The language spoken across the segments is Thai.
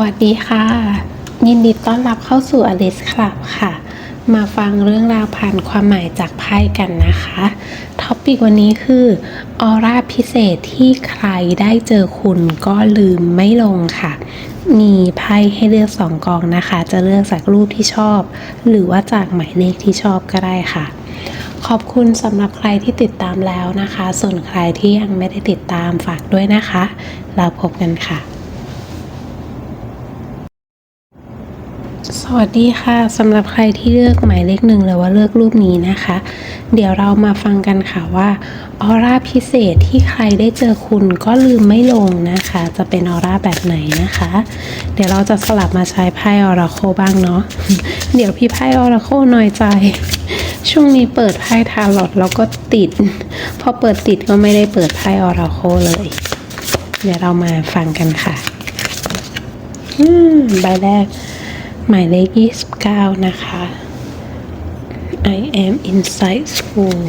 วัสดีค่ะ ยินดีต้อนรับเข้าสู่ Alice Club ค่ะ มาฟังเรื่องราวผ่านความหมายจากไพ่กันนะคะท็อปิกวันนี้คือออร่าพิเศษที่ใครได้เจอคุณก็ลืมไม่ลงค่ะ มีไพ่ให้เลือกสองกองนะคะ จะเลือกจากรูปที่ชอบ หรือว่าจากหมายเลขที่ชอบก็ได้ค่ะ ขอบคุณสำหรับใครที่ติดตามแล้วนะคะ ส่วนใครที่ยังไม่ได้ติดตามฝากด้วยนะคะ เราพบกันค่ะ สวัสดีค่ะสำหรับใครที่เลือกหมายเลขหนึ่งหรือว่าเลือกรูปนี้นะคะ เดี๋ยวเรามาฟังกันค่ะว่าออร่าพิเศษที่ใครได้เจอคุณก็ลืมไม่ลงนะคะ จะเป็นออร่าแบบไหนนะคะ เดี๋ยวเราจะสลับมาใช้ไพ่ออราโคบ้างเนาะเดี๋ยวพี่ไพ่ออราโคหน้อยใจ ช่วงนี้เปิดไพ่ทาร์ลอตแล้วก็ติด พอเปิดติดก็ไม่ได้เปิดไพ่ออราโคเลย เดี๋ยวเรามาฟังกันค่ะ อืมใบแรก หมายเลข 29 นะคะ I am inside school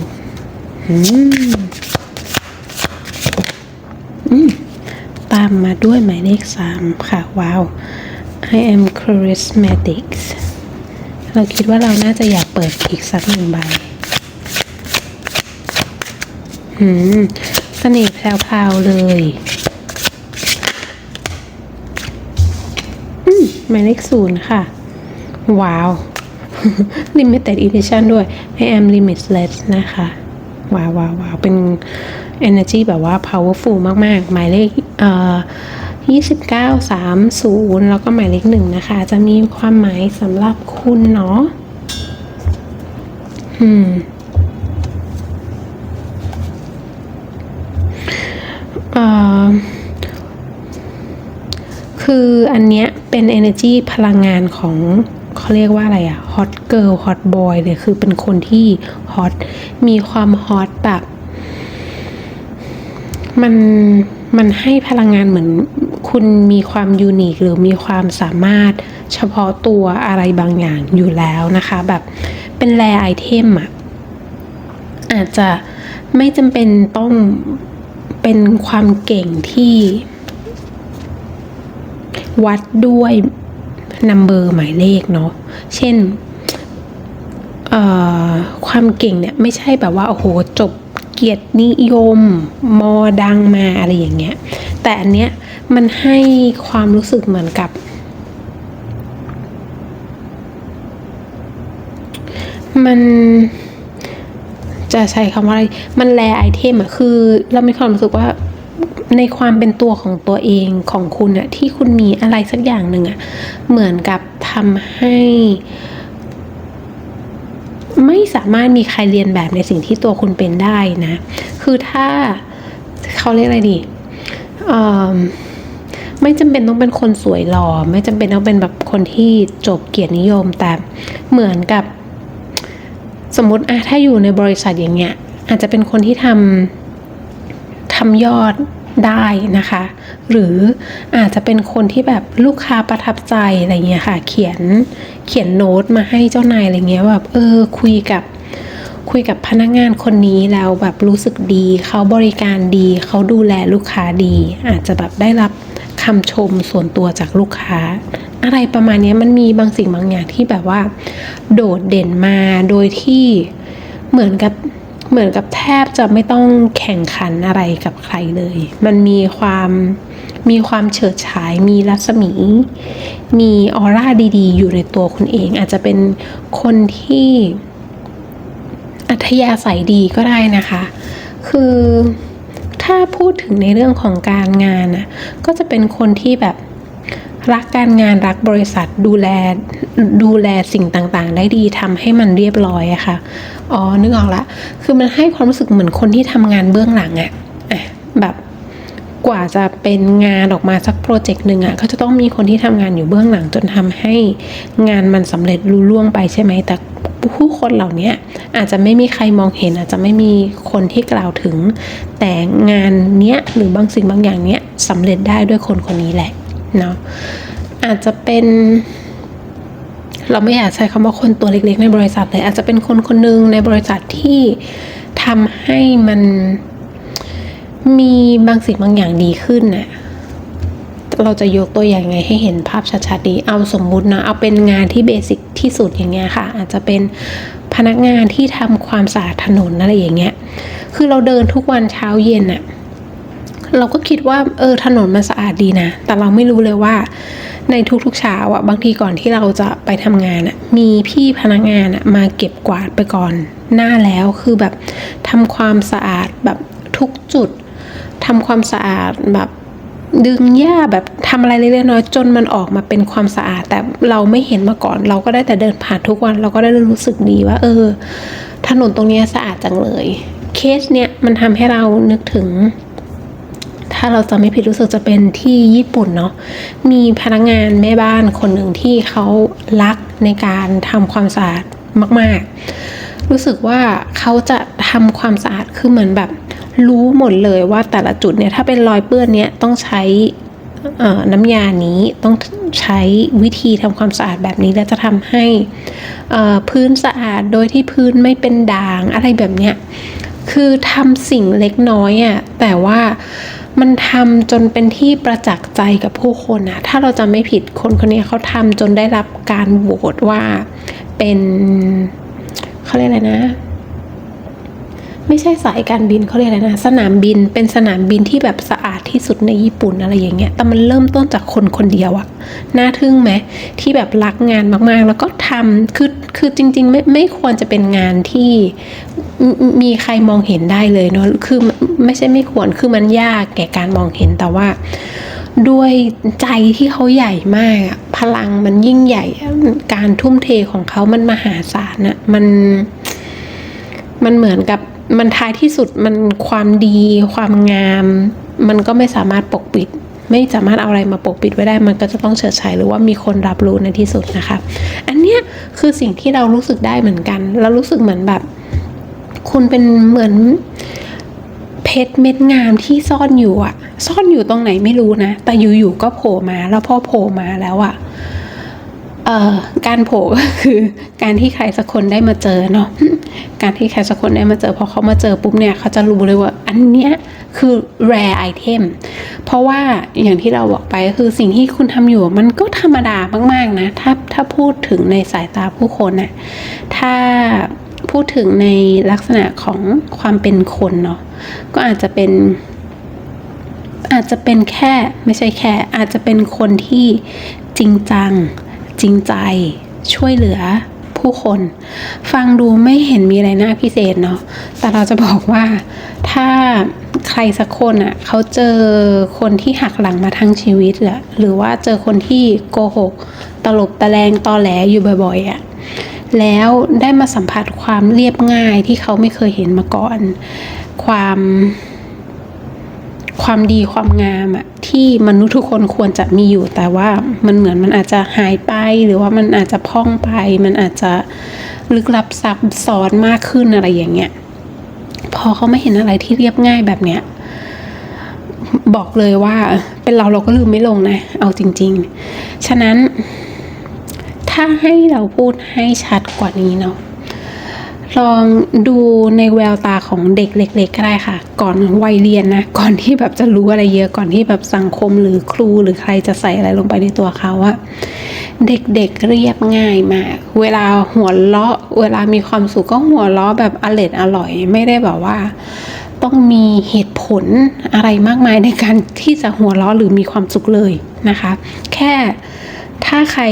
อืมอืมตามมาด้วยหมายเลข 3 ค่ะ ว้าว I am charismatic เราคิดว่าเราน่าจะอยากเปิดอีกสักหนึ่งใบหืมเสน่ห์แพรวๆเลย หมายเลขศูนย์ค่ะ ว้าว limited edition ด้วย I am limitless นะคะ ว้าวว้าวว้าวเป็น energy แบบว่า powerful มาก ๆ หมายเลขเอ่อ29 30 แล้วก็หมายเลขหนึ่งนะคะ จะมีความหมายสำหรับคุณเนาะอืมเอ่อคืออันเนี้ย เป็น energy พลังงานของเขาเรียกว่าอะไรอะ hot girl hot boy เลยคือเป็นคนที่ hot มีความ hot แบบมันมันให้พลังงานเหมือนคุณมีความยูนิคหรือมีความสามารถเฉพาะตัวอะไรบางอย่างอยู่แล้วนะคะ แบบเป็นแรไอเทมอะอาจจะไม่จำเป็นต้องเป็นความเก่งที่ วัดด้วยนัมเบอร์หมายเลขเนาะ เช่นความเก่งเนี่ยไม่ใช่แบบว่าโอ้โหจบเกียรตินิยม มอดังมาอะไรอย่างเงี้ย แต่อันเนี้ยมันให้ความรู้สึกเหมือนกับ มันจะใช้คำว่าอะไร มันแลไอเทมอะคือเรามีความรู้สึกว่า ในความเป็นตัวของตัวเองของคุณอะที่คุณมีอะไรสักอย่างหนึ่งอะเหมือนกับทำให้ ไม่สามารถมีใครเรียนแบบในสิ่งที่ตัวคุณเป็นได้นะ คือถ้าเขาเรียกอะไรดีเอิ่มไม่จำเป็นต้องเป็นคนสวยหล่อไม่จำเป็นต้องเป็นแบบคนที่จบเกียรตินิยม แต่เหมือนกับ สมมติอะถ้าอยู่ในบริษัทอย่างเงี้ย อาจจะเป็นคนที่ทำ ทำยอดได้นะคะ หรืออาจจะเป็นคนที่แบบลูกค้าประทับใจอะไรเงี้ยค่ะ เขียนเขียนโน้ตมาให้เจ้านายอะไรเงี้ยแบบเออคุยกับคุยกับพนักงานคนนี้แล้วแบบรู้สึกดีเขาบริการดีเขาดูแลลูกค้าดี อาจจะแบบได้รับคำชมส่วนตัวจากลูกค้า อะไรประมาณนี้มันมีบางสิ่งบางอย่างที่แบบว่า โดดเด่นมาโดยที่เหมือนกับ เหมือนกับแทบจะไม่ต้องแข่งขันอะไรกับใครเลย มันมีความมีความเฉิดฉาย มีรัศมี มีออร่าดีๆ อยู่ในตัวคุณเอง อาจจะเป็นคนที่อัธยาศัยดีก็ได้นะคะ คือถ้าพูดถึงในเรื่องของการงานน่ะก็จะเป็นคนที่แบบ รักการงานรักบริษัทดูแลดูแลสิ่งต่างๆ ได้ดีทำให้มันเรียบร้อยอะค่ะอ๋อนึกออกละคือมันให้ความรู้สึกเหมือนคนที่ทำงานเบื้องหลังอะอะแบบกว่าจะเป็นงานออกมาสักโปรเจกต์หนึ่งอะก็จะต้องมีคนที่ทำงานอยู่เบื้องหลังจนทำให้งานมันสำเร็จลุล่วงไปใช่ไหมแต่ผู้คนเหล่านี้อาจจะไม่มีใครมองเห็น อาจจะไม่มีคนที่กล่าวถึง แต่งานเนี้ยหรือบางสิ่งบางอย่างเนี้ยสำเร็จได้ด้วยคนคนนี้แหละ เนาะอาจจะเป็นเราไม่อยากใช้คำว่าคนตัวเล็กๆ ในบริษัทเลยอาจจะเป็นคนคนหนึ่งในบริษัทที่ทำให้มันมีบางสิ่งบางอย่างดีขึ้นน่ะเราจะยกตัวอย่างไงให้เห็นภาพชัดๆดี เอาสมมุตินะ เอาเป็นงานที่เบสิกที่สุดอย่างเงี้ยค่ะ อาจจะเป็นพนักงานที่ทำความสะอาดถนนอะไรอย่างเงี้ย คือเราเดินทุกวันเช้าเย็นอะ เราก็คิดว่าเออถนนมันสะอาดดีนะ แต่เราไม่รู้เลยว่า ในทุกๆเช้าอะบางทีก่อนที่เราจะไปทำงานอะมีพี่พนักงานอะมาเก็บกวาดไปก่อนหน้าแล้วคือแบบทำความสะอาดแบบทุกจุดทำความสะอาดแบบดึงหญ้าแบบทำอะไรเล็กๆน้อยจนมันออกมาเป็นความสะอาด แต่เราไม่เห็นมาก่อน เราก็ได้แต่เดินผ่านทุกวัน เราก็ได้รู้สึกดีว่า เออ ถนนตรงนี้สะอาดจังเลย เคสเนี้ยมันทำให้เรานึกถึง ถ้าเราจะไม่ผิดรู้สึกจะเป็นที่ญี่ปุ่นเนาะมีพนักงานแม่บ้านคนหนึ่งที่เขารักในการทำความสะอาดมาก ๆ รู้สึกว่าเขาจะทำความสะอาดคือเหมือนแบบรู้หมดเลยว่าแต่ละจุดเนี่ยถ้าเป็นรอยเปื้อนเนี่ยต้องใช้น้ำยานี้ต้องใช้วิธีทำความสะอาดแบบนี้ แล้วจะทำให้พื้นสะอาดโดยที่พื้นไม่เป็นด่างอะไรแบบเนี้ยคือทำสิ่งเล็กน้อยอะ่ะแต่ว่า มันทำจนเป็นที่ประจักษ์ใจกับผู้คนอะถ้าเราจะไม่ผิดคนคนนี้เขาทำจนได้รับการโหวตว่าเป็นเขาเรียกอะไรนะ ไม่ใช่สายการบินเขาเรียกอะไรนะ สนามบินเป็นสนามบินที่แบบสะอาดที่สุดในญี่ปุ่นอะไรอย่างเงี้ยแต่มันเริ่มต้นจากคนคนเดียวอะน่าทึ่งไหมที่แบบรักงานมากๆ แล้วก็ทำคือคือจริง ๆ ไม่ไม่ควรจะเป็นงานที่มีใครมองเห็นได้เลยเนาะคือไม่ใช่ไม่ควรคือมันยากแก่การมองเห็นแต่ว่าด้วยใจที่เขาใหญ่มาก พลังมันยิ่งใหญ่ การทุ่มเทของเขามันมหาศาลอะมัน มันเหมือนกับ มันท้ายที่สุดมันความดีความงาม มันก็ไม่สามารถปกปิด ไม่สามารถเอาอะไรมาปกปิดไว้ได้ มันก็จะต้องเฉิดฉายหรือว่ามีคนรับรู้ในที่สุดนะคะอันเนี้ยคือสิ่งที่เรารู้สึกได้เหมือนกัน เรารู้สึกเหมือนแบบ คุณเป็นเหมือนเพชรเม็ดงามที่ซ่อนอยู่อะซ่อนอยู่ตรงไหนไม่รู้นะ แต่อยู่ๆก็โผล่มา แล้วพอโผล่มาแล้วอะ เอ่อการโผล่ก็คือการที่ใครสักคนได้มาเจอเนาะการที่ใครสักคนได้มาเจอพอเขามาเจอปุ๊บเนี่ยเขาจะรู้เลยว่าอันเนี้ยคือ rare item เพราะว่าอย่างที่เราบอกไปก็คือสิ่งที่คุณทำอยู่มันก็ธรรมดามากๆนะถ้าถ้าพูดถึงในสายตาผู้คนน่ะถ้าพูดถึงในลักษณะของความเป็นคนเนาะก็อาจจะเป็นอาจจะเป็นแค่ไม่ใช่แค่ อาจจะเป็นคนที่จริงจัง จริงใจ ช่วยเหลือผู้คน ฟังดูไม่เห็นมีอะไรน่าพิเศษเนาะแต่เราจะบอกว่าถ้าใครสักคนอะ่ะเขาเจอคนที่หักหลังมาทั้งชีวิตอะหรือว่าเจอคนที่โกหก ตลบตะแลงตอแหลอยู่บ่อยๆอะ่ะแล้วได้มาสัมผัสความเรียบง่ายที่เขาไม่เคยเห็นมาก่อน ความ ความดีความงามอะที่มนุษย์ทุกคนควรจะมีอยู่ แต่ว่ามันเหมือนมันอาจจะหายไป หรือว่ามันอาจจะพ่องไป มันอาจจะลึกลับซับซ้อนมากขึ้นอะไรอย่างเงี้ยพอเขาไม่เห็นอะไรที่เรียบง่ายแบบเนี้ยบอกเลยว่าเป็นเราเราก็ลืมไม่ลงนะ เอาจริง ๆ ฉะนั้นถ้าให้เราพูดให้ชัดกว่านี้เนาะ ลองดูในแววตาของเด็กเล็ก ๆ ก็ได้ค่ะ ก่อนวัยเรียนนะ ก่อนที่แบบจะรู้อะไรเยอะก่อนที่แบบสังคมหรือครูหรือใครจะใส่อะไรลงไปในตัวเขาอะเด็กๆเรียบง่ายมาก เวลาหัวเราะ เวลามีความสุขก็หัวเราะแบบอร่อยอร่อย ไม่ได้แบบว่า ต้องมีเหตุผลอะไรมากมายในการที่จะหัวเราะหรือมีความสุขเลยนะคะ แค่ถ้าใคร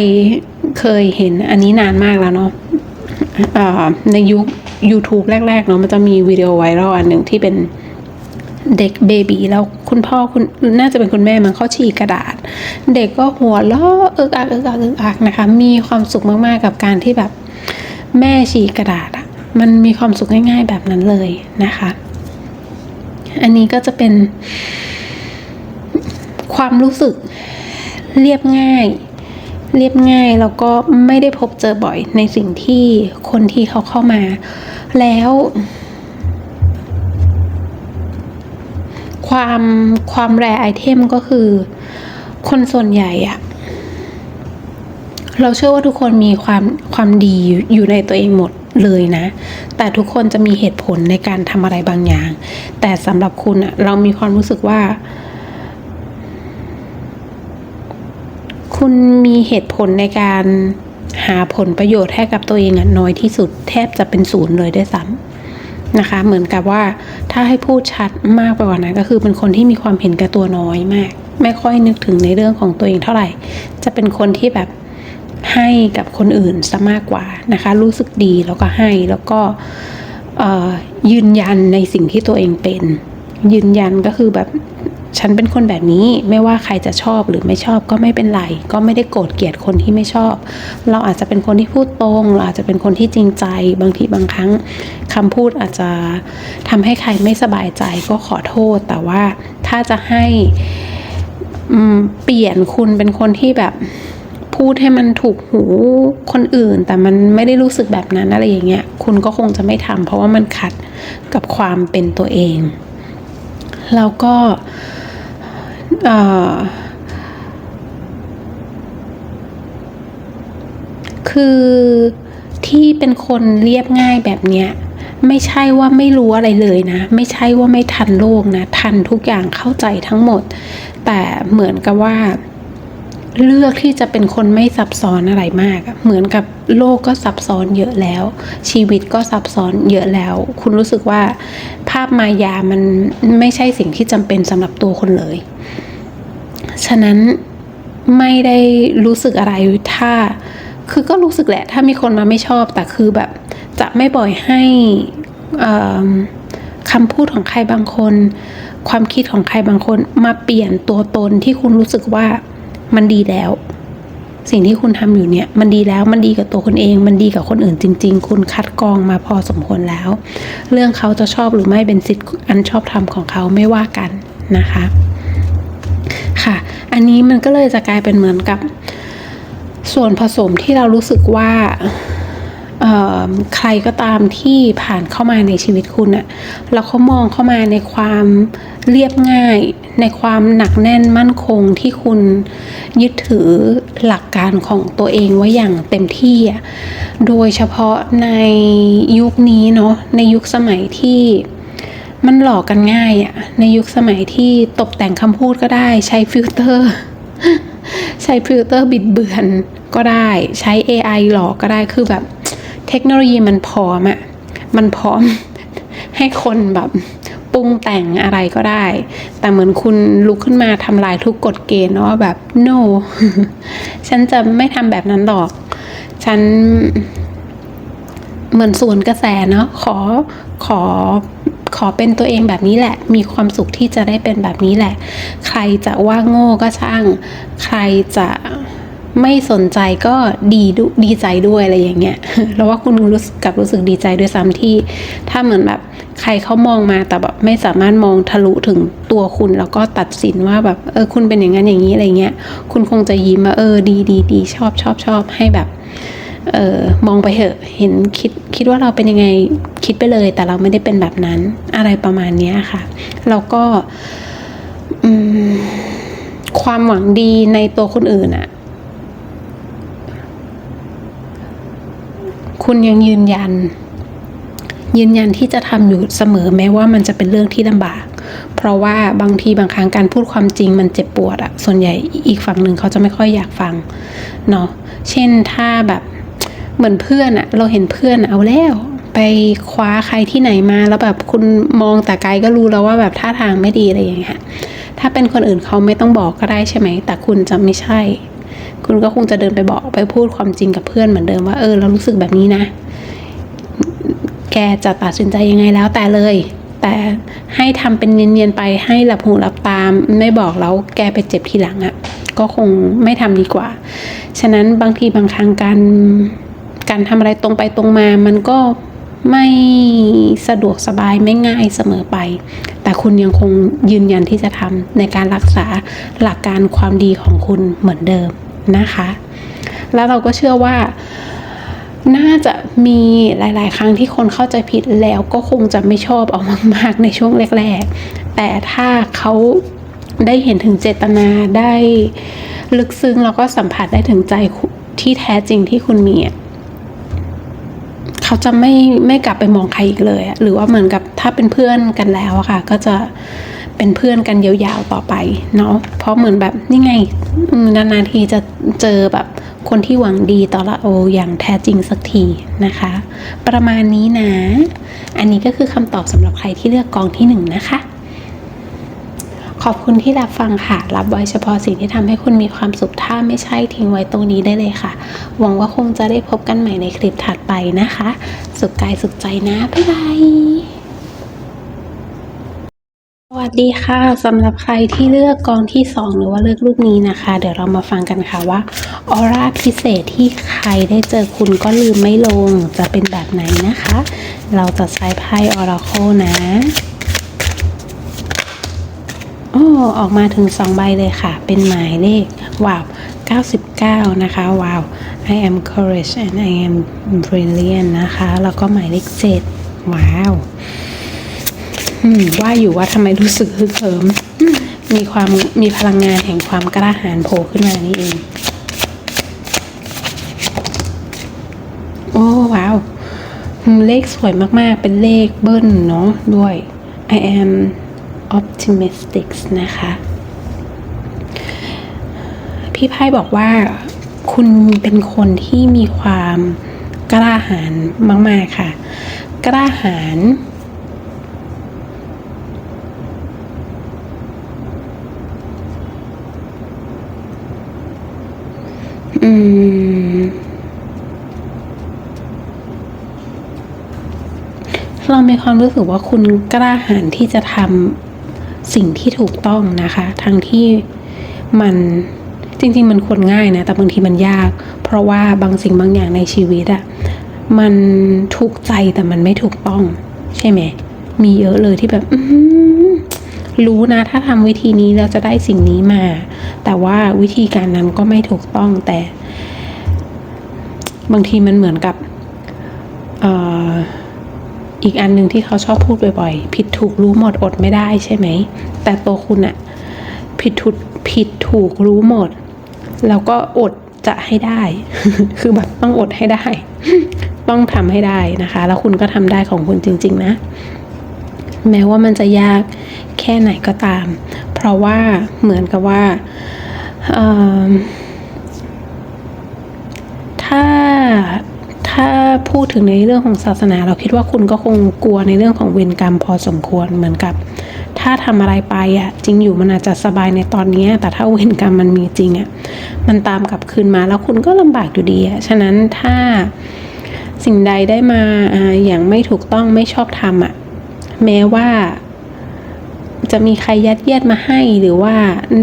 เคยเห็นอันนี้นานมากแล้วเนาะ ในยุค YouTube แรก ๆ เนาะมันจะมีวิดีโอไวรัลอันหนึ่งที่เป็นเด็กเบบีแล้วคุณพ่อคุณน่าจะเป็นคุณแม่มันเขาฉีกกระดาษ เด็กก็หัวเราะเอิกอักเอิกอักเอิกอักนะคะ มีความสุขมากๆกับการที่แบบแม่ฉีกกระดาษอะมันมีความสุขง่าย ๆ แบบนั้นเลยนะคะ อันนี้ก็จะเป็นความรู้สึกเรียบง่าย เรียบง่ายแล้วก็ไม่ได้พบเจอบ่อยในสิ่งที่คนที่เขาเข้ามา แล้วความความแรไอเทมก็คือ คนส่วนใหญ่อะเราเชื่อว่าทุกคนมีความความดีอยู่ในตัวเองหมดเลยนะ แต่ทุกคนจะมีเหตุผลในการทำอะไรบางอย่าง แต่สำหรับคุณอะเรามีความรู้สึกว่า คุณมีเหตุผลในการหาผลประโยชน์ให้กับตัวเองอะน้อยที่สุดแทบจะเป็นศูนย์เลยด้วยซ้ำนะคะ เหมือนกับว่าถ้าให้พูดชัดมากไปกว่านั้นก็คือเป็นคนที่มีความเห็นแก่ตัวน้อยมาก ไม่ค่อยนึกถึงในเรื่องของตัวเองเท่าไหร่ จะเป็นคนที่แบบให้กับคนอื่นซะมากกว่านะคะ รู้สึกดีแล้วก็ให้แล้วก็ยืนยันในสิ่งที่ตัวเองเป็น ยืนยันก็คือแบบ ฉันเป็นคนแบบนี้ไม่ว่าใครจะชอบหรือไม่ชอบก็ไม่เป็นไร ก็ไม่ได้โกรธเกลียดคนที่ไม่ชอบ เราอาจจะเป็นคนที่พูดตรงเราอาจจะเป็นคนที่จริงใจบางทีบางครั้งคำพูดอาจจะทำให้ใครไม่สบายใจก็ขอโทษ แต่ว่าถ้าจะให้เปลี่ยนคุณเป็นคนที่แบบพูดให้มันถูกหูคนอื่น แต่มันไม่ได้รู้สึกแบบนั้นอะไรอย่างเงี้ยคุณก็คงจะไม่ทำเพราะว่ามันขัดกับความเป็นตัวเอง แล้วก็ คือที่เป็นคนเรียบง่ายแบบเนี้ยไม่ใช่ว่าไม่รู้อะไรเลยนะ ไม่ใช่ว่าไม่ทันโลกนะ ทันทุกอย่างเข้าใจทั้งหมด แต่เหมือนกับว่า เลือกที่จะเป็นคนไม่ซับซ้อนอะไรมาก เหมือนกับโลกก็ซับซ้อนเยอะแล้ว ชีวิตก็ซับซ้อนเยอะแล้ว คุณรู้สึกว่า ภาพมายามันไม่ใช่สิ่งที่จำเป็นสำหรับตัวคนเลย ฉะนั้นไม่ได้รู้สึกอะไรถ้า คือก็รู้สึกแหละ ถ้ามีคนมาไม่ชอบ แต่คือแบบจะไม่บ่อยให้คำพูดของใครบางคน ความคิดของใครบางคนมาเปลี่ยนตัวตนที่คุณรู้สึกว่ามันดีแล้ว สิ่งที่คุณทำอยู่เนี่ย มันดีแล้วมันดีกับตัวคุณเอง มันดีกับคนอื่นจริง ๆ คุณคัดกรองมาพอสมควรแล้ว เรื่องเขาจะชอบหรือไม่เป็นสิทธิ์อันชอบธรรมของเขาไม่ว่ากันนะคะ ค่ะ อันนี้มันก็เลยจะกลายเป็นเหมือนกับส่วนผสมที่เรารู้สึกว่าใครก็ตามที่ผ่านเข้ามาในชีวิตคุณอะแล้วเขามองเข้ามาในความเรียบง่าย ในความหนักแน่นมั่นคงที่คุณยึดถือหลักการของตัวเองไว้อย่างเต็มที่อะโดยเฉพาะในยุคนี้เนาะในยุคสมัยที่ มันหลอกกันง่ายอะในยุคสมัยที่ตกแต่งคำพูดก็ได้ใช้ฟิลเตอร์ ใช้ฟิลเตอร์บิดเบือนก็ได้ใช้ AI หลอกก็ได้คือแบบ เทคโนโลยีมันพร้อมอะมันพร้อมให้คนแบบปรุงแต่งอะไรก็ได้ แต่เหมือนคุณลุกขึ้นมาทำลายทุกกฎเกณฑ์เนาะแบบ no ฉันจะไม่ทำแบบนั้นหรอก ฉันเหมือนส่วนกระแสเนาะขอขอ ขอเป็นตัวเองแบบนี้แหละ มีความสุขที่จะได้เป็นแบบนี้แหละ ใครจะว่าโง่ก็ช่าง ใครจะไม่สนใจก็ดีดดีใจด้วยอะไรอย่างเงี้ยแล้วว่าคุณรู้สึกกับรู้สึกดีใจด้วยซ้ำที่ ถ้าเหมือนแบบใครเขามองมาแต่แบบไม่สามารถมองทะลุถึงตัวคุณแล้วก็ตัดสินว่าแบบเออคุณเป็นอย่างนั้นอย่างนี้อะไรเงี้ย คุณคงจะยิ้มว่าเออดีดีดีชอบชอบชอบให้แบบ เออมองไปเถอะเห็นคิดคิดว่าเราเป็นยังไงคิดไปเลย แต่เราไม่ได้เป็นแบบนั้นอะไรประมาณนี้ค่ะ แล้วก็ความหวังดีในตัวคนอื่นอะคุณยังยืนยัน ยืนยันที่จะทำอยู่เสมอแม้ว่ามันจะเป็นเรื่องที่ลำบาก เพราะว่าบางทีบางครั้งการพูดความจริงมันเจ็บปวดอะส่วนใหญ่อีกฝั่งหนึ่งเขาจะไม่ค่อยอยากฟังเนาะเช่นถ้าแบบ เหมือนเพื่อนอะเราเห็นเพื่อนเอาแล้ว ไปคว้าใครที่ไหนมาแล้วแบบคุณมองแต่ไกลก็รู้แล้วว่าแบบท่าทางไม่ดีอะไรอย่างเงี้ยถ้าเป็นคนอื่นเขาไม่ต้องบอกก็ได้ใช่ไหม แต่คุณจะไม่ใช่ คุณก็คงจะเดินไปบอกไปพูดความจริงกับเพื่อนเหมือนเดิมว่าเออเรารู้สึกแบบนี้นะ แกจะตัดสินใจยังไงแล้วแต่เลย แต่ให้ทำเป็นเนียนๆไปให้หลับหูหลับตามไม่บอกแล้วแกไปเจ็บทีหลังอะ่ะก็คงไม่ทำดีกว่า ฉะนั้นบางทีบางครั้งการ การทำอะไรตรงไปตรงมา มันก็ไม่สะดวกสบายไม่ง่ายเสมอไป แต่คุณยังคงยืนยันที่จะทำในการรักษาหลักการความดีของคุณเหมือนเดิมนะคะ แล้วเราก็เชื่อว่าน่าจะมีหลาย ๆ ครั้งที่คนเข้าใจผิดแล้วก็คงจะไม่ชอบเอามาก ๆ ในช่วงแรก ๆ แต่ถ้าเขาได้เห็นถึงเจตนาได้ลึกซึ้งแล้วก็สัมผัสได้ถึงใจที่แท้จริงที่คุณมีอะ เขาจะไม่ไม่กลับไปมองใครอีกเลยหรือว่าเหมือนกับถ้าเป็นเพื่อนกันแล้วอะค่ะ ก็จะเป็นเพื่อนกันยาวๆต่อไปเนาะเพราะเหมือนแบบนี่ไงนานๆทีจะเจอแบบคนที่หวังดีต่อเราอย่างแท้จริงสักทีนะคะ ประมาณนี้นะ อันนี้ก็คือคำตอบสำหรับใครที่เลือกกองที่หนึ่งนะคะ ขอบคุณที่รับฟังค่ะ รับไว้เฉพาะสิ่งที่ทำให้คุณมีความสุข ถ้าไม่ใช่ทิ้งไว้ตรงนี้ได้เลยค่ะ หวังว่าคงจะได้พบกันใหม่ในคลิปถัดไปนะคะ สุขกายสุขใจนะ บ๊ายบายสวัสดีค่ะสำหรับใครที่เลือกกองที่ 2 หรือว่าเลือกรูปนี้นะคะ เดี๋ยวเรามาฟังกันค่ะว่าออร่าพิเศษที่ใครได้เจอคุณก็ลืมไม่ลงจะเป็นแบบไหนนะคะ เราจะใช้ไพ่ออราโคนะ โอ้ออกมาถึง 2 ใบเลยค่ะ เป็นหมายเลขว้าว 99 นะคะ ว้าว I am courage and I am brilliant นะคะ แล้วก็หมายเลข 7 ว้าวว่าอยู่ว่าทำไมรู้สึกฮึกเหิม มีความมีพลังงานแห่งความกล้าหาญโผล่ขึ้นมานี่เอง โอ้ว้าว เลขสวยมากๆ เป็นเลขเบิ้ลเนาะด้วย I am optimistic นะคะ พี่ไพ่บอกว่าคุณเป็นคนที่มีความกล้าหาญมาก ๆ ค่ะ กล้าหาญอืมเรามีความรู้สึกว่าคุณกล้าหาญที่จะทำ สิ่งที่ถูกต้องนะคะ ทั้งที่มันจริง ๆ มันควรง่ายนะ แต่บางทีมันยาก เพราะว่าบางสิ่งบางอย่างในชีวิตอะมันถูกใจแต่มันไม่ถูกต้อง ใช่ไหม มีเยอะเลยที่แบบรู้นะ ถ้าทำวิธีนี้เราจะได้สิ่งนี้มา แต่ว่าวิธีการนั้นก็ไม่ถูกต้องแต่ บางทีมันเหมือนกับ เอ่อ อีกอันหนึ่งที่เขาชอบพูดบ่อยๆ ผิดถูกรู้หมดอดไม่ได้ใช่ไหม แต่ตัวคุณอะผิดถูกผิดถูกรู้หมด แล้วก็อดจะให้ได้ คือแบบต้องอดให้ได้ ต้องทำให้ได้นะคะ แล้วคุณก็ทำได้ของคุณจริง ๆ นะ แม้ว่ามันจะยากแค่ไหนก็ตาม เพราะว่าเหมือนกับว่าถ้า ถ้าพูดถึงในเรื่องของศาสนา เราคิดว่าคุณก็คงกลัวในเรื่องของเวรกรรมพอสมควรเหมือนกับ ถ้าทำอะไรไปอะจริงอยู่มันอาจจะสบายในตอนนี้ แต่ถ้าเวรกรรมมันมีจริงอะมันตามกลับคืนมาแล้วคุณก็ลำบากอยู่ดีอะฉะนั้นถ้าสิ่งใดได้มาอ่าอย่างไม่ถูกต้องไม่ชอบทำอะแม้ว่าจะมีใครยัดเยียดมาให้หรือว่า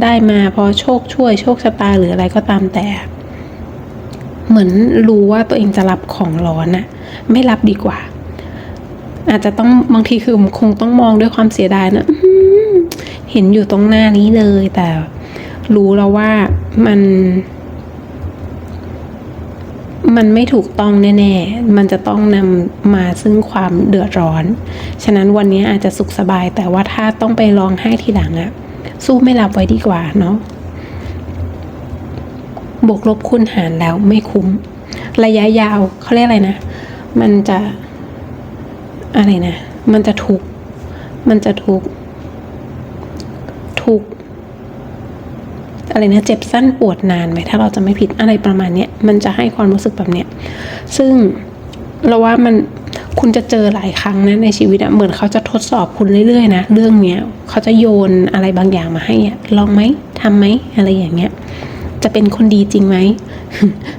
ได้มาเพราะโชคช่วยโชคชะตาหรืออะไรก็ตามแต่ เหมือนรู้ว่าตัวเองจะรับของร้อนอะไม่รับดีกว่า อาจจะต้องบางทีคือคงต้องมองด้วยความเสียดายนะเห็นอยู่ตรงหน้านี้เลย แต่รู้แล้วว่ามัน มันไม่ถูกต้องแน่ๆ มันจะต้องนำมาซึ่งความเดือดร้อน ฉะนั้นวันนี้อาจจะสุขสบาย แต่ว่าถ้าต้องไปร้องไห้ทีหลังอะสู้ไม่รับไว้ดีกว่าเนาะ บวกลบคูณหารแล้วไม่คุ้ม ระยะยาวเขาเรียกอะไรนะ มันจะอะไรนะ มันจะทุกมันจะทุกข์ทุกอะไรนะ เจ็บสั้นปวดนานไหม ถ้าเราจะไม่ผิดอะไรประมาณเนี้ย มันจะให้ความรู้สึกแบบเนี้ย ซึ่งเราว่ามันคุณจะเจอหลายครั้งนะในชีวิตอะเหมือนเขาจะทดสอบคุณเรื่อยๆนะเรื่องเนี้ยเขาจะโยนอะไรบางอย่างมาให้อะลองไหมทำไหมอะไรอย่างเงี้ย จะเป็นคนดีจริงไหม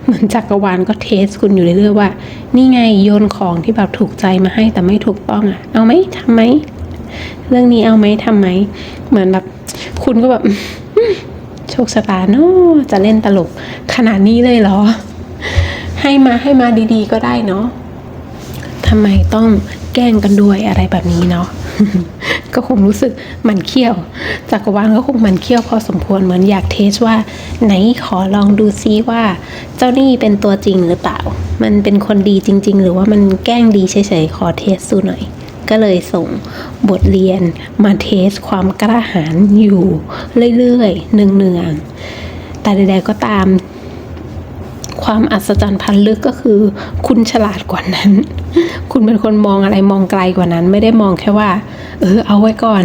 เหมือนจักรวาลก็เทสคุณอยู่เรื่อยๆว่า นี่ไงโยนของที่แบบถูกใจมาให้แต่ไม่ถูกต้องอะเอาไหมทำไหมเรื่องนี้เอาไหมทำไหมเหมือนแบบคุณก็แบบโชคชะตาเนาะจะเล่นตลกขนาดนี้เลยเหรอ ให้มาให้มาดีๆก็ได้เนาะทำไมต้อง แกล้งกันด้วยอะไรแบบนี้เนาะก็คงรู้สึกมันเขี้ยวจักรวาลก็คงมันเขี้ยวพอสมควรเหมือนอยากเทสว่า ไหนขอลองดูซิว่า เจ้านี่เป็นตัวจริงหรือเปล่า มันเป็นคนดีจริง ๆ หรือว่ามันแกล้งดีเฉยๆขอเทสดูหน่อย ก็เลยส่งบทเรียนมาเทสความกล้าหาญอยู่เรื่อยๆเนืองๆแต่ใดๆก็ตาม ความอัศจรรย์พันลึกก็คือ คุณฉลาดกว่านั้น คุณเป็นคนมองอะไรมองไกลกว่านั้น ไม่ได้มองแค่ว่า เออ เอาไว้ก่อน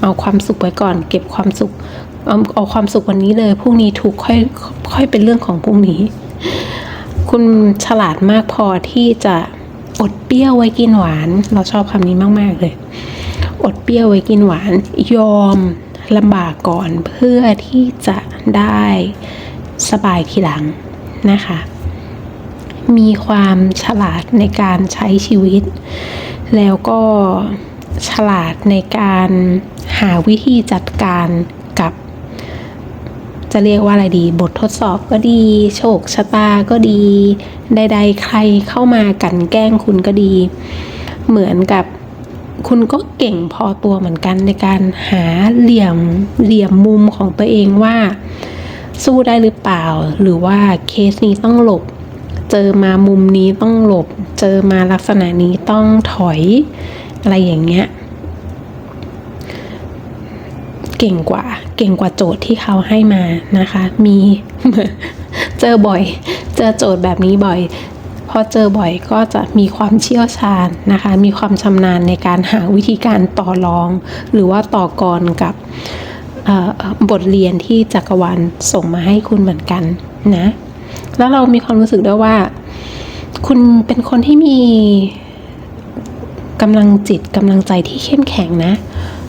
เอาความสุขไว้ก่อน เก็บความสุขเอาเอาความสุขวันนี้เลยพรุ่งนี้ถูกค่อยค่อยเป็นเรื่องของพรุ่งนี้ คุณฉลาดมากพอที่จะอดเปรี้ยวไว้กินหวาน เราชอบคำนี้มาก ๆ เลย อดเปรี้ยวไว้กินหวาน ยอมลำบากก่อนเพื่อที่จะได้สบายทีหลัง นะคะ มีความฉลาดในการใช้ชีวิต แล้วก็ฉลาดในการหาวิธีจัดการกับ จะเรียกว่าอะไรดี บททดสอบก็ดี โชคชะตาก็ดี ใด ๆ ใครเข้ามากลันแกล้งคุณก็ดี เหมือนกับคุณก็เก่งพอตัวเหมือนกันในการหาเหลี่ยมเหลี่ยมมุมของตัวเองว่า สู้ได้หรือเปล่า หรือว่าเคสนี้ต้องหลบ เจอมามุมนี้ต้องหลบ เจอมาลักษณะนี้ต้องถอยอะไรอย่างเงี้ยเก่งกว่า เก่งกว่าโจทย์ที่เขาให้มานะคะ มีเจอบ่อย เจอโจทย์แบบนี้บ่อยพอเจอบ่อยก็จะมีความเชี่ยวชาญนะคะ มีความชำนาญในการหาวิธีการต่อรอง หรือว่าต่อกรกับ บทเรียนที่จักรวาลส่งมาให้คุณเหมือนกันนะ แล้วเรามีความรู้สึกด้วยว่า คุณเป็นคนที่มีกำลังจิตกำลังใจที่เข้มแข็งนะ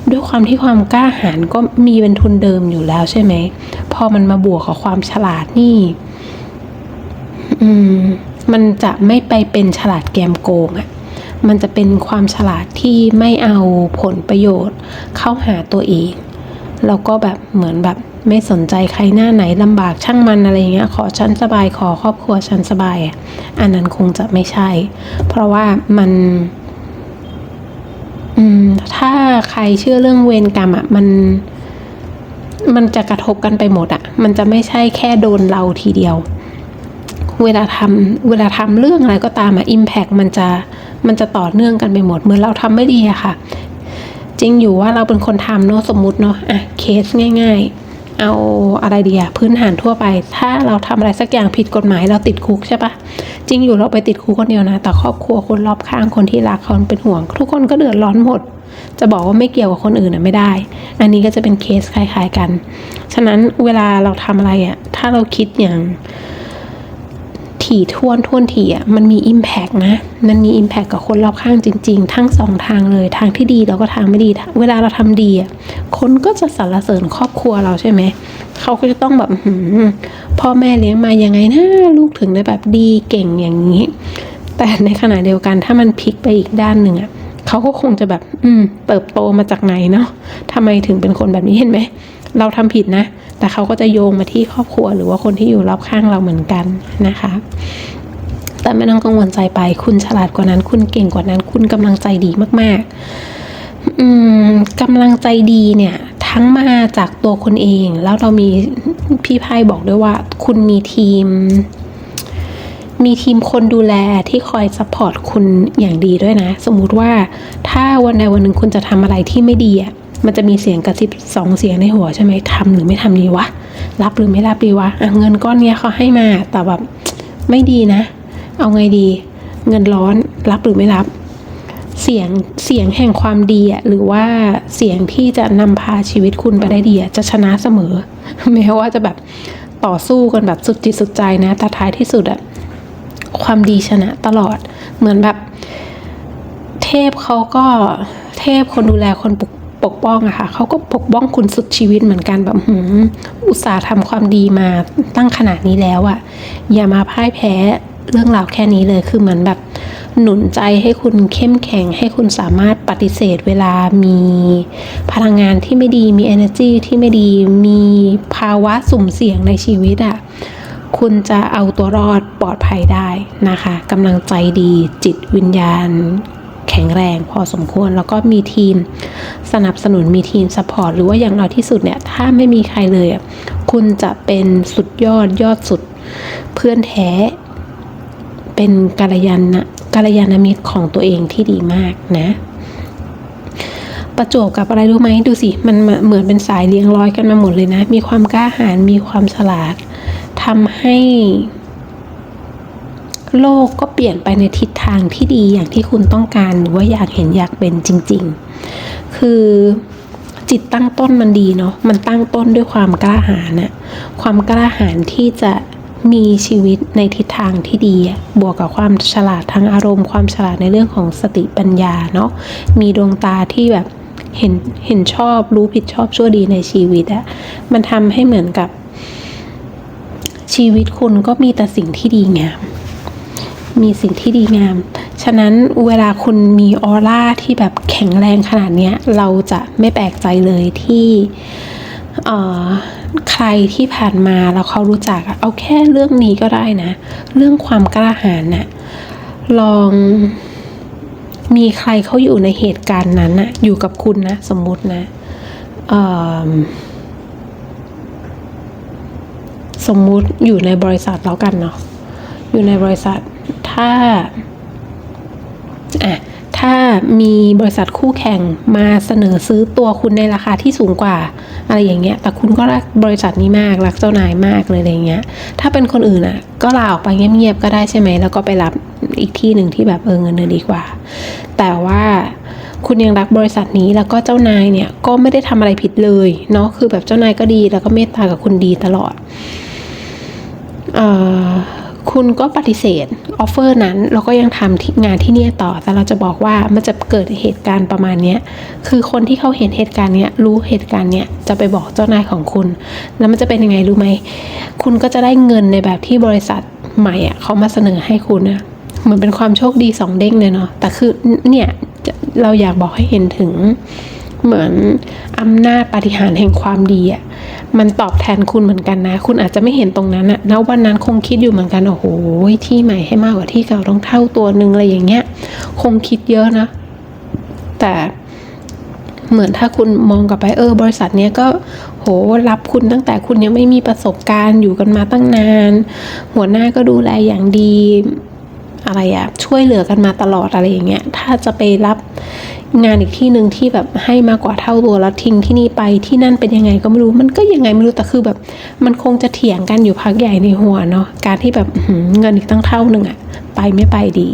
ด้วยความที่ความกล้าหาญก็มีเป็นทุนเดิมอยู่แล้วใช่ไหม พอมันมาบวกกับความฉลาดนี่ อืม มันจะไม่ไปเป็นฉลาดแกมโกงอะ่ะมันจะเป็นความฉลาดที่ไม่เอาผลประโยชน์เข้าหาตัวเอง แล้วก็แบบเหมือนแบบไม่สนใจใครหน้าไหนลำบากช่างมันอะไรเงี้ย ขอฉันสบายขอครอบครัวฉันสบายอะอันนั้นคงจะไม่ใช่ เพราะว่ามันถ้าใครเชื่อเรื่องเวรกรรมอะมันมันจะกระทบกันไปหมดอะมันจะไม่ใช่แค่โดนเราทีเดียว เวลาทำเวลาทำเรื่องอะไรก็ตามอะอิมแพกมันจะมันจะต่อเนื่องกันไปหมด เหมือนเราทำไม่ดีอะค่ะ จริงอยู่ว่าเราเป็นคนทำเนาะสมมุติเนาะอะเคสง่าย ๆ เอาอะไรดีอะพื้นฐานทั่วไป ถ้าเราทำอะไรสักอย่างผิดกฎหมายเราติดคุกใช่ปะจริงอยู่เราไปติดคุกคนเดียวนะ แต่ครอบครัวคนรอบข้างคนที่รักเขาเป็นห่วง ทุกคนก็เดือดร้อนหมด จะบอกว่าไม่เกี่ยวกับคนอื่นอะไม่ได้ อันนี้ก็จะเป็นเคสคล้าย ๆกัน ฉะนั้นเวลาเราทำอะไรอะถ้าเราคิดอย่าง ถี่ท่วนท่วนถี่อะมันมี Impact นะมันมี Impact กับคนรอบข้างจริง ๆ ทั้งสองทางเลยทางที่ดีแล้วก็ทางไม่ดี เวลาเราทำดีอะคนก็จะสรรเสริญครอบครัวเราใช่ไหมเขาก็จะต้องแบบพ่อแม่เลี้ยงมายังไงนะลูกถึงได้แบบดีเก่งอย่างนี้ แต่ในขณะเดียวกันถ้ามันพลิกไปอีกด้านหนึ่งอะเขาก็คงจะแบบ อืม เติบโตมาจากไหนเนาะทำไมถึงเป็นคนแบบนี้เห็นไหมเราทำผิดนะ แต่เขาก็จะโยงมาที่ครอบครัวหรือว่าคนที่อยู่รอบข้างเราเหมือนกันนะคะ แต่ไม่ต้องกังวลใจไป คุณฉลาดกว่านั้น คุณเก่งกว่านั้น คุณกำลังใจดีมากๆอืมกำลังใจดีเนี่ย ทั้งมาจากตัวคนเอง แล้วเรามีพี่ไพ่บอกด้วยว่า คุณมีทีม มีทีมคนดูแลที่คอยซัพพอร์ตคุณอย่างดีด้วยนะ สมมุติว่าถ้าวันใดวันหนึ่งคุณจะทำอะไรที่ไม่ดีอะ มันจะมีเสียงกระซิบสองเสียงในหัวใช่ไหมทำหรือไม่ทำดีวะ รับหรือไม่รับดีวะอะเงินก้อนเนี้ยเขาให้มาแต่แบบไม่ดีนะ เอาไงดี เงินร้อนรับหรือไม่รับ เสียงเสียงแห่งความดีอะหรือว่าเสียงที่จะนำพาชีวิตคุณไปได้ดีอะจะชนะเสมอ แม้ว่าจะแบบต่อสู้กันแบบสุดจิตสุดใจนะแต่ท้ายที่สุดอะความดีชนะตลอดเหมือนแบบ เทพเขาก็เทพคนดูแลคนปก ปกป้องอะค่ะเขาก็ปกป้องคุณสุดชีวิตเหมือนกันแบบหืมอุตส่าห์ทำความดีมาตั้งขนาดนี้แล้วอะอย่ามาพ่ายแพ้เรื่องราวแค่นี้เลยคือเหมือนแบบหนุนใจให้คุณเข้มแข็ง ให้คุณสามารถปฏิเสธเวลามีพลังงานที่ไม่ดีมี energy ที่ไม่ดีมีภาวะสุ่มเสี่ยงในชีวิตอะคุณจะเอาตัวรอดปลอดภัยได้นะคะกำลังใจดีจิตวิญญาณ แข็งแรงพอสมควร แล้วก็มีทีมสนับสนุนมีทีมสปอร์ตหรือว่าอย่างน้อยที่สุดเนี่ย ถ้าไม่มีใครเลย คุณจะเป็นสุดยอดยอดสุดเพื่อนแท้ เป็นกัลยาณกัลยาณมิตรของตัวเองที่ดีมากนะประจวบกับอะไรรู้ไหมดูสิ มันเหมือนเป็นสายเรียงร้อยกันมาหมดเลยนะ มีความกล้าหาญมีความฉลาดทำให้ โลกก็เปลี่ยนไปในทิศทางที่ดีอย่างที่คุณต้องการหรือว่าอยากเห็นอยากเป็นจริง ๆ คือจิตตั้งต้นมันดีเนาะมันตั้งต้นด้วยความกล้าหาญนะความกล้าหาญที่จะมีชีวิตในทิศทางที่ดี บวกกับความฉลาดทางอารมณ์ ความฉลาดในเรื่องของสติปัญญาเนาะมีดวงตาที่แบบเห็นเห็นชอบรู้ผิดชอบชั่วดีในชีวิตอะมันทำให้เหมือนกับชีวิตคุณก็มีแต่สิ่งที่ดีงาม มีสิ่งที่ดีงาม ฉะนั้นเวลาคุณมีออร่าที่แบบแข็งแรงขนาดนี้เราจะไม่แปลกใจเลยที่ใครที่ผ่านมาแล้วเขารู้จัก เอาแค่เรื่องนี้ก็ได้นะ เรื่องความกล้าหาญน่ะลองมีใครเขาอยู่ในเหตุการณ์นั้นนะอยู่กับคุณนะ สมมตินะสมมุติอยู่ในบริษัทแล้วกันเนาะอยู่ในบริษัท ถ้าอะถ้ามีบริษัทคู่แข่งมาเสนอซื้อตัวคุณในราคาที่สูงกว่า อะไรอย่างเงี้ย แต่คุณก็รักบริษัทนี้มากรักเจ้านายมากเลยอะไรเงี้ย ถ้าเป็นคนอื่นอะ ก็ลาออกไปเงียบๆก็ได้ใช่ไหมแล้วก็ไปรับอีกที่หนึ่งที่แบบเออเงินเดือนดีกว่า แต่ว่าคุณยังรักบริษัทนี้แล้วก็เจ้านายเนี่ยก็ไม่ได้ทำอะไรผิดเลยเนาะคือแบบเจ้านายก็ดีแล้วก็เมตตากับคุณดีตลอด เอ่อ คุณก็ปฏิเสธออฟเฟอร์นั้นแล้วก็ยังทำงานที่เนี่ยต่อ แต่เราจะบอกว่ามันจะเกิดเหตุการณ์ประมาณนี้คือคนที่เขาเห็นเหตุการณ์เนี้ยรู้เหตุการณ์เนี้ยจะไปบอกเจ้านายของคุณ แล้วมันจะเป็นยังไงรู้ไหมคุณก็จะได้เงินในแบบที่บริษัทใหม่อะเขามาเสนอให้คุณนะเหมือนเป็นความโชคดีสองเด้งเลยเนาะแต่คือเนี่ยเราอยากบอกให้เห็นถึง เหมือนอำนาจปฏิหารแห่งความดีอะมันตอบแทนคุณเหมือนกันนะ คุณอาจจะไม่เห็นตรงนั้นอะณวันนั้นคงคิดอยู่เหมือนกัน โอ้โห ที่ใหม่ให้มากกว่าที่เก่าต้องเท่าตัวหนึ่งอะไรอย่างเงี้ย คงคิดเยอะนะ แต่เหมือนถ้าคุณมองกลับไปเออบริษัทเนี้ยก็โหรับคุณตั้งแต่คุณยังไม่มีประสบการณ์อยู่กันมาตั้งนาน หัวหน้าก็ดูแลอย่างดีอะไรอะช่วยเหลือกันมาตลอดอะไรอย่างเงี้ย ถ้าจะไปรับ งานอีกที่หนึ่งที่แบบให้มากกว่าเท่าตัวแล้วทิ้งที่นี่ไปที่นั่นเป็นยังไงก็ไม่รู้มันก็ยังไงไม่รู้แต่คือแบบ มันคงจะเถียงกันอยู่พักใหญ่ในหัวเนาะการที่แบบเงินอีกตั้งเท่าหนึ่งอะไปไม่ไปดี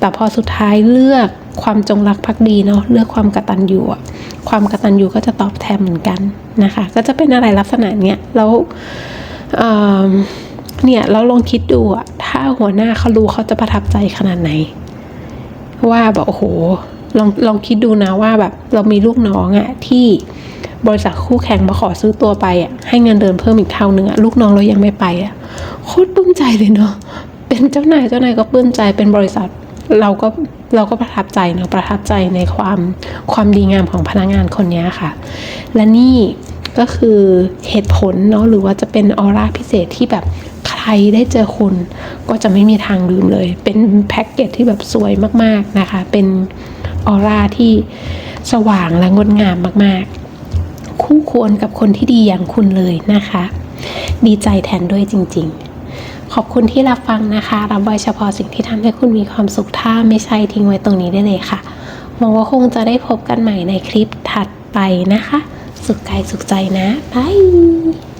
แต่พอสุดท้ายเลือกความจงรักภักดีเนาะเลือกความกตัญญูอะความกตัญญูก็จะตอบแทนเหมือนกันนะคะ ก็จะเป็นอะไรลักษณะเนี้ยแล้วเอิ่มเนี่ยเราลองคิดดูอะถ้าหัวหน้าเขารู้เขาจะประทับใจขนาดไหน ว่าแบบโอ้โห ลองลองคิดดูนะว่าแบบเรามีลูกน้องอะที่บริษัทคู่แข่งมาขอซื้อตัวไปอะให้เงินเดือนเพิ่มอีกเท่านึงอะลูกน้องเรายังไม่ไปอะโคตรปลื้มใจเลยเนาะเป็นเจ้านายเจ้านายก็ปลื้มใจเป็นบริษัทเราก็เราก็ประทับใจเนาะประทับใจในความความดีงามของพนักงานคนนี้ค่ะ และนี่ก็คือเหตุผลเนาะหรือว่าจะเป็นออร่าพิเศษที่แบบใครได้เจอคุณก็จะไม่มีทางลืมเลย เป็นแพ็กเกจที่แบบสวยมากๆนะคะ เป็น ออร่าที่สว่างและงดงามมากๆ คู่ควรกับคนที่ดีอย่างคุณเลยนะคะ ดีใจแทนด้วยจริง ๆ ขอบคุณที่รับฟังนะคะ รับไว้เฉพาะสิ่งที่ทำให้คุณมีความสุขถ้าไม่ใช่ทิ้งไว้ตรงนี้ได้เลยค่ะหวังว่าคงจะได้พบกันใหม่ในคลิปถัดไปนะคะ สุขกายสุขใจนะบาย